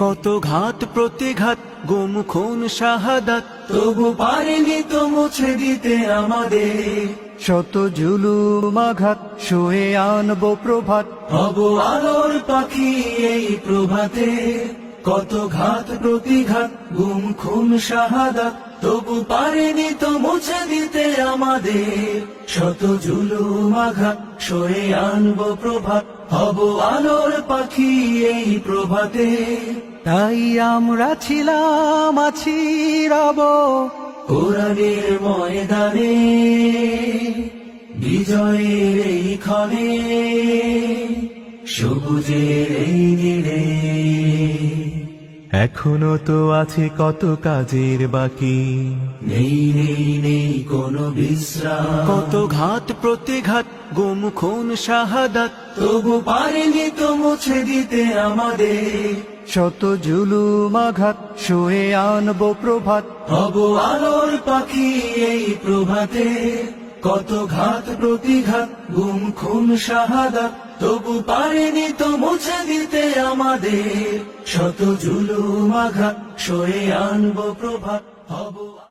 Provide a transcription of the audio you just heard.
কত ঘাত, প্রতিঘাত গুম খুন শাহাদাত। তবু পারেনি তো মুছে দিতে আমাদের। শত জুলুম আঘাত, শুয়ে আনব প্রভাত। হব আলোর পাখি এই প্রভাতে। কত ঘাত, প্রতিঘাত গুম খুন শাহাদাত। তবু পারেনি তো মুছে দিতে আমাদের। শত জুলুম আঘাত সয়ে আনব প্রভাত, হব আলোর পাখি এই প্রভাতে। তাই আমরা ছিলাম, আছি রব কোরআনের ময়দানে। বিজয়ের এই ক্ষণে, সবুজের এই নীড়ে। এখনও তো আছে কত কাজের বাকি। নেই নেই নেই কোনো বিশ্রাম। কত ঘাত প্রতিঘাত গুম খুন শাহাদাত। তবু পারেনি তো মুছে দিতে আমাদের। শত জুলুম আঘাত শুয়ে আনব প্রভাত। হব আলোর পাখি এই প্রভাতে। কত ঘাত প্রতিঘাত, গুম খুন শাহাদাত তবু পারেনি তো মুছে দিতে আমাদের। শত জুলুম আঘাত, সয়ে আনব প্রভাত, হব